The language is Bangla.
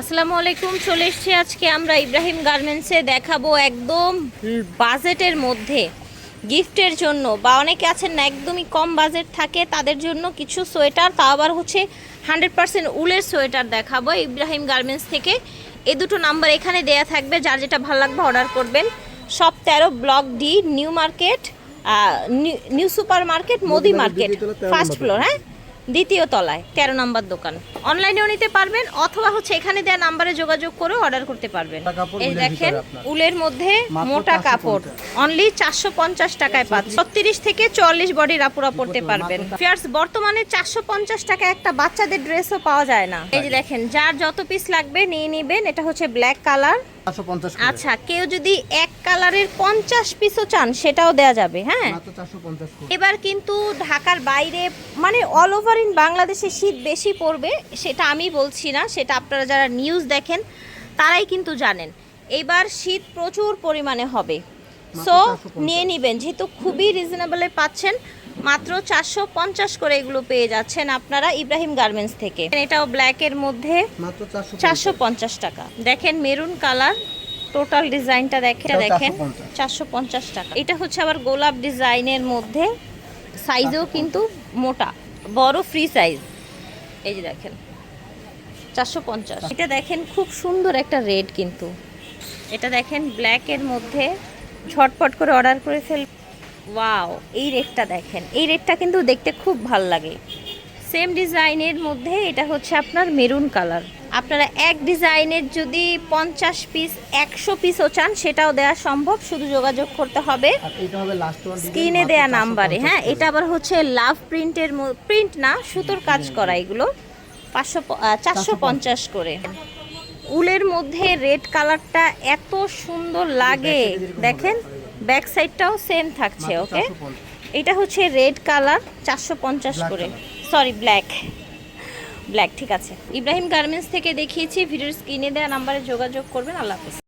আসসালামু আলাইকুম চলে এসেছি আজকে আমরা ইব্রাহিম গার্মেন্টসে দেখাবো একদম বাজেটের মধ্যে গিফটের জন্য। বা অনেকে আছেন না একদমই কম বাজেট থাকে তাদের জন্য কিছু সোয়েটার তা আবার হচ্ছে হান্ড্রেড পার্সেন্ট উলের সোয়েটার দেখাবো ইব্রাহিম গার্মেন্টস থেকে। এ দুটো নাম্বার এখানে দেয়া থাকবে যার যেটা ভালো লাগবে অর্ডার করবেন। সব তেরো block D new market new super market Modi market first floor হ্যাঁ? দ্বিতীয় তলায় তেরো নম্বর দোকান। অনলাইনেও নিতে পারবেন অথবা হচ্ছে এখানে দেওয়া নাম্বারে যোগাযোগ করে অর্ডার করতে পারবেন। এই দেখেন উলের মধ্যে মোটা কাপড়। অনলি চারশো পঞ্চাশ টাকায় পাচ্ছেন। ছত্রিশ। থেকে চল্লিশ বডির আপুরা পড়তে পারবেন। ফিয়ার্স বর্তমানে চারশো পঞ্চাশ টাকা একটা বাচ্চাদের ড্রেসও পাওয়া যায় না। এই যে দেখেন যার যত পিস লাগবে নিয়ে নিবেন। এটা হচ্ছে ব্ল্যাক কালার আচ্ছা কেউ যদি এক কালারের পঞ্চাশ পিসও চান সেটাও দেওয়া যাবে হ্যাঁ? এবার কিন্তু ঢাকার বাইরে মানে অল ওভার ইন বাংলাদেশে শীত বেশি পড়বে। সেটা আমি বলছি না সেটা আপনারা যারা নিউজ দেখেন তারাই কিন্তু জানেন। এবার শীত প্রচুর পরিমাণে হবে। সো নিয়ে নেবেন যেহেতু খুবই রিজনেবলে পাচ্ছেন মাত্র চারশো পঞ্চাশ করে এগুলো পেয়ে যাচ্ছেন আপনারা ইব্রাহিম গার্মেন্টস থেকে। এটাও ব্ল্যাকের মধ্যে চারশো পঞ্চাশ। টাকা। দেখেন মেরুন কালার টোটাল ডিজাইনটা দেখেন এটাও দেখেন চারশো পঞ্চাশ। টাকা। এটা হচ্ছে আবার গোলাপ ডিজাইনের মধ্যে সাইজও কিন্তু মোটা বড় ফ্রি সাইজ এই যে দেখেন, চারশো পঞ্চাশ। এটা দেখেন খুব সুন্দর একটা রেড কিন্তু। এটা দেখেন ব্ল্যাকের মধ্যে ছটফট করে অর্ডার করে ফেল ওয়াও এই রেটটা দেখেন। এই রেটটা কিন্তু দেখতে খুব ভালো লাগে। সেম ডিজাইনের মধ্যে এটা হচ্ছে আপনার মেরুন কালার আপনারা এক ডিজাইনের যদি পঞ্চাশ পিস একশো পিসও চান সেটাও দেওয়া সম্ভব। শুধু যোগাযোগ করতে হবে। স্ক্রিনে দেয়া নাম্বারে হ্যাঁ এটা আবার হচ্ছে লাভ প্রিন্টের প্রিন্ট না সুতোর কাজ করা এগুলো। পাঁচশো চারশো পঞ্চাশ। করে। উলের মধ্যে রেড কালারটা এত সুন্দর লাগে। দেখেন ব্যাক সাইডটাও সেম থাকছে ওকে এটা হচ্ছে রেড কালার চারশো পঞ্চাশ করে। সরি ব্ল্যাক ব্ল্যাক, ঠিক আছে। ইব্রাহিম গার্মেন্টস থেকে দেখিয়েছি, ভিডিওর স্ক্রিনে দেওয়া নাম্বারে যোগাযোগ করবেন, আল্লাহ হাফিজ।